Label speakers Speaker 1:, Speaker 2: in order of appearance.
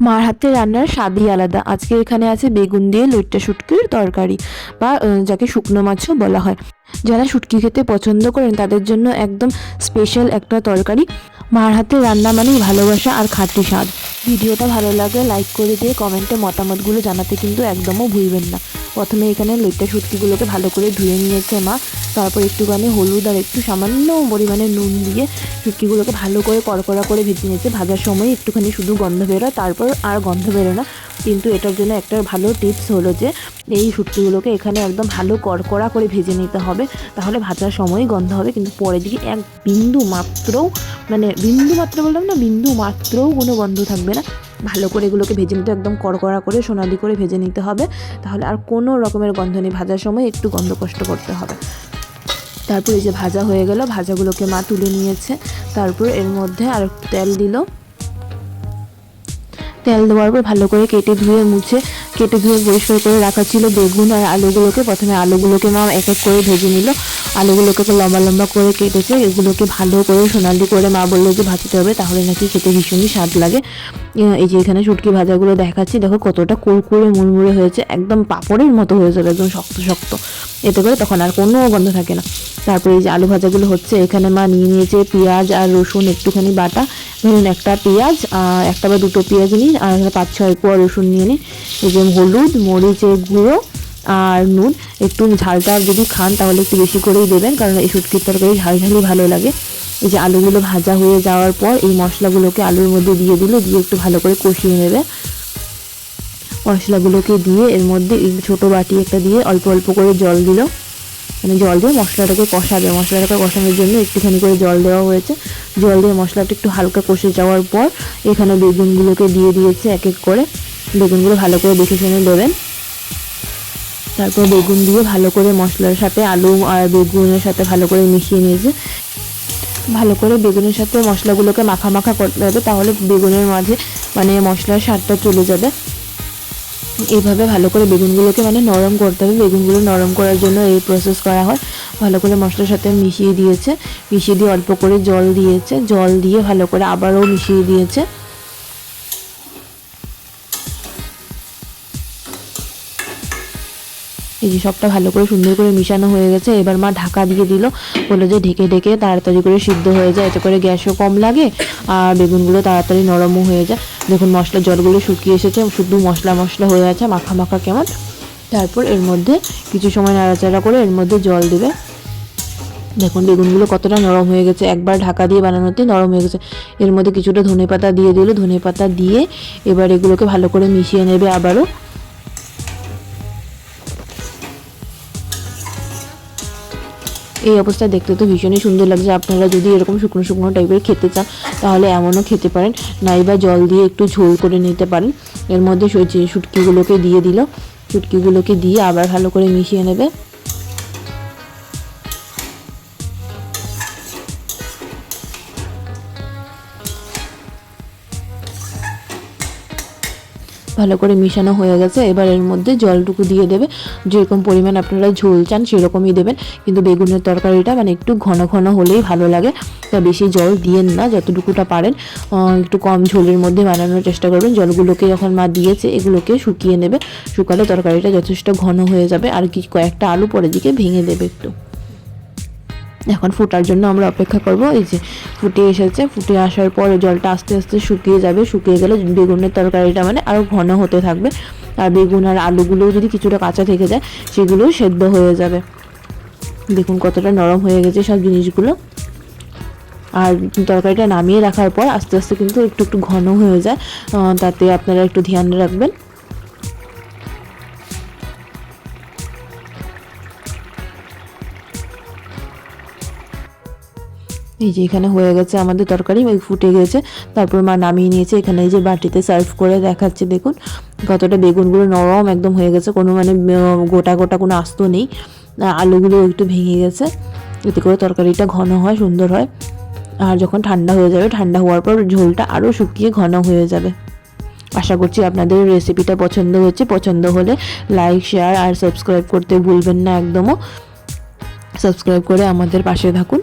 Speaker 1: মার হাতে রান্নার স্বাদই আলাদা। আজকে এখানে আছে বেগুন দিয়ে লইট্টা শুটকির তরকারি বা যাকে শুকনো মাছও বলা হয়। যারা শুটকি খেতে পছন্দ করেন, তাদের জন্য একদম স্পেশাল একটা তরকারি। মার হাতে রান্না মানেই ভালোবাসা আর খাঁটি স্বাদ। ভিডিওটা ভালো লাগে লাইক করে দিয়ে কমেন্টে মতামতগুলো জানাতে কিন্তু একদমও ভুলবেন না। প্রথমে এখানে লইট্টা শুটকিগুলোকে ভালো করে ধুয়ে নিয়েছে মা। তারপর একটুখানি হলুদ আর একটু সামান্য পরিমাণে নুন দিয়ে শুটকিগুলোকে ভালো করে কড়কড়া করে ভেজে নিয়েছে। ভাজার সময় একটুখানি শুধু গন্ধ বেরোয়, তারপর আর গন্ধ বেরোয় না। কিন্তু এটার জন্য একটা ভালো টিপস হলো যে, এই শুটকিগুলোকে এখানে একদম ভালো কড়কড়া করে ভেজে নিতে হবে। তাহলে ভাজার সময়ই গন্ধ হবে, কিন্তু পরে দিকে এক বিন্দু মাত্রও মানে বিন্দু মাত্র বললাম না, বিন্দু মাত্রও কোনো গন্ধ থাকবে না। ভালো করে এগুলোকে ভেজে নিতে একদম কড়কড়া করে, সোনালি করে ভেজে নিতে হবে। তাহলে আর কোনো রকমের গন্ধ নেই, ভাজার সময় একটু গন্ধ কষ্ট করতে হবে। তারপর এই যে ভাজা হয়ে গেল, ভাজাগুলোকে মা তুলে নিয়েছে। তারপর এর মধ্যে আর তেল দিল। তেল দেওয়ার পর ভালো করে কেটে ধুয়ে মুছে, কেটে ধুয়ে পরিষ্কার করে রাখা ছিল বেগুন আর আলুগুলোকে। প্রথমে আলুগুলোকে মা এক এক করে ভেজে নিল। আলুগুলোকে লম্বা লম্বা করে কেটেছে। এগুলোকে ভালো করে সোনালি করে মা বলল যে, ভাজতে হবে, তাহলে নাকি খেতে ভীষণই স্বাদ লাগে। এই যে এখানে শুটকি ভাজাগুলো দেখাচ্ছি, দেখো কতটা কুড়কুড়ে মুড়মুড়ে হয়েছে, একদম পাপড়ের মতো হয়েছে একদম শক্ত শক্ত। এতে করে তখন আর কোনো গন্ধ থাকে না। তারপরে এই যে আলু ভাজাগুলো হচ্ছে, এখানে মা নিয়ে নিয়েছে পেঁয়াজ আর রসুন, একটুখানি বাটা, ধরুন একটা পেঁয়াজ একটা বা দুটো পেঁয়াজ নিন, আর এখানে পাঁচ ছয় কোয়া রসুন নিয়ে নিন। এই যে হলুদ, মরিচের গুঁড়ো আর নুন, একটু ঝালটা যদি খান তাহলে একটু বেশি করেই দেবেন, কারণ এই শুটকির তরকারি ঝাল ঝালই ভালো লাগে। এই যে আলুগুলো ভাজা হয়ে যাওয়ার পর এই মশলাগুলোকে আলুর মধ্যে দিয়ে দিল, দিয়ে একটু ভালো করে কষিয়ে নেবে। মশলাগুলোকে দিয়ে এর মধ্যে ছোটো বাটি একটা দিয়ে অল্প অল্প করে জল দিল। মানে জল দিয়ে মশলাটাকে কষাবে। মশলাটাকে কষানোর জন্য একটুখানি করে জল দেওয়া হয়েছে। জল দিয়ে মশলাটা একটু হালকা কষে যাওয়ার পর এখানে বেগুনগুলোকে দিয়ে দিয়েছে এক এক করে। বেগুনগুলো ভালো করে দেখে শুনে দেবেন তারপর বেগুন দিয়ে ভালো করে মশলার সাথে আলু আর বেগুনের সাথে ভালো করে মিশিয়ে নিয়েছে। ভালো করে বেগুনের সাথে মশলাগুলোকে মাখা মাখা করতে হবে, তাহলে বেগুনের মাঝে মানে মশলার স্বাদটা চলে যাবে। এইভাবে ভালো করে বেগুনগুলোকে মানে নরম করতে হবে। বেগুনগুলো নরম করার জন্য এই প্রসেস করা হয়। ভালো করে মশলার সাথে মিশিয়ে দিয়েছে। মিশিয়ে দিয়ে অল্প করে জল দিয়েছে। জল দিয়ে ভালো করে আবারও মিশিয়ে দিয়েছে। এই যে সবটা ভালো করে সুন্দর করে মিশানো হয়ে গেছে। এবার মা ঢাকা দিয়ে দিল। বলল যে ঢেকে ঢেকে তাড়াতাড়ি করে সিদ্ধ হয়ে যায়। এতে করে গ্যাসও কম লাগে আর বেগুনগুলো তাড়াতাড়ি নরমও হয়ে যায়। দেখুন মশলা জলগুলো শুকিয়ে এসেছে। শুধু মশলা মশলা হয়ে আছে। মাখা মাখা কেমন? তারপর এর মধ্যে কিছু সময় নাড়াচাড়া করে এর মধ্যে জল দেবে। দেখুন বেগুনগুলো কতটা নরম হয়ে গেছে। একবার ঢাকা দিয়ে বানানোতে নরম হয়ে গেছে। এর মধ্যে কিছুটা ধনে পাতা দিয়ে দিল। ধনে পাতা দিয়ে এবার এগুলোকে ভালো করে মিশিয়ে নেবে আবারও। এই অবস্থায় দেখতে তো ভীষণই সুন্দর লাগছে। আপনারা যদি এরকম শুকনো শুকনো টাইপের খেতে চান, তাহলে এমনও খেতে পারেন। নাইবা জল দিয়ে একটু ঝোল করে নিতে পারেন। এর মধ্যে সুটকিগুলোকে দিয়ে দিল, শুটকিগুলোকে দিয়ে আবার ভালো করে মিশিয়ে নেবে। ভালো করে মিশানো হয়ে গেছে, এবার এর মধ্যে জলটুকু দিয়ে দেবে। যেরকম পরিমাণ আপনারা ঝোল চান, সেরকমই দেবেন। কিন্তু বেগুনের তরকারিটা মানে একটু ঘন ঘন হলেই ভালো লাগে। তা বেশি জল দিয়েন না, যতটুকুটা পারেন। একটু কম ঝোলের মধ্যে বানানোর চেষ্টা করবেন। জলগুলোকে যখন মা দিয়েছে, এগুলোকে শুকিয়ে নেবে। শুকালে তরকারিটা যথেষ্ট ঘন হয়ে যাবে। আর কি কয়েকটা আলু পরের দিকে ভেঙে দেবে একটু। এখন ফোটার জন্য আমরা অপেক্ষা করব। এই যে ফুটে এসেছে, ফুটে আসার পরে জলটা আস্তে আস্তে শুকিয়ে যাবে। শুকিয়ে গেলে বেগুনের তরকারিটা মানে আরও ঘন হতে থাকবে। আর বেগুন আর আলুগুলোও যদি কিছুটা কাঁচা থেকে যায়, সেগুলোও সেদ্ধ হয়ে যাবে। দেখুন কতটা নরম হয়ে গেছে সব জিনিসগুলো। আর তরকারিটা নামিয়ে রাখার পর আস্তে আস্তে কিন্তু একটু একটু ঘন হয়ে যায়। তাতে আপনারা একটু ধ্যান রাখবেন। এই যে এখানে হয়ে গেছে আমাদের তরকারি, ওই ফুটে গেছে। তারপর মা নামিয়ে নিয়েছে, এখানে এই যে বাটিতে সার্ভ করে দেখাচ্ছে, দেখুন। কতটা বেগুনগুলো নরম একদম হয়ে গেছে, কোনো মানে গোটা গোটা কোনো আস্ত নেই। আলুগুলো একটু ভেঙে গেছে, এতে করে তরকারিটা ঘন হয়, সুন্দর হয়। আর যখন ঠান্ডা হয়ে যাবে, ঠান্ডা হওয়ার পর ঝোলটা আরও শুকিয়ে ঘন হয়ে যাবে। আশা করছি আপনাদের রেসিপিটা পছন্দ হচ্ছে। পছন্দ হলে লাইক শেয়ার আর সাবস্ক্রাইব করতে ভুলবেন না, একদমও। সাবস্ক্রাইব করে আমাদের পাশে থাকুন।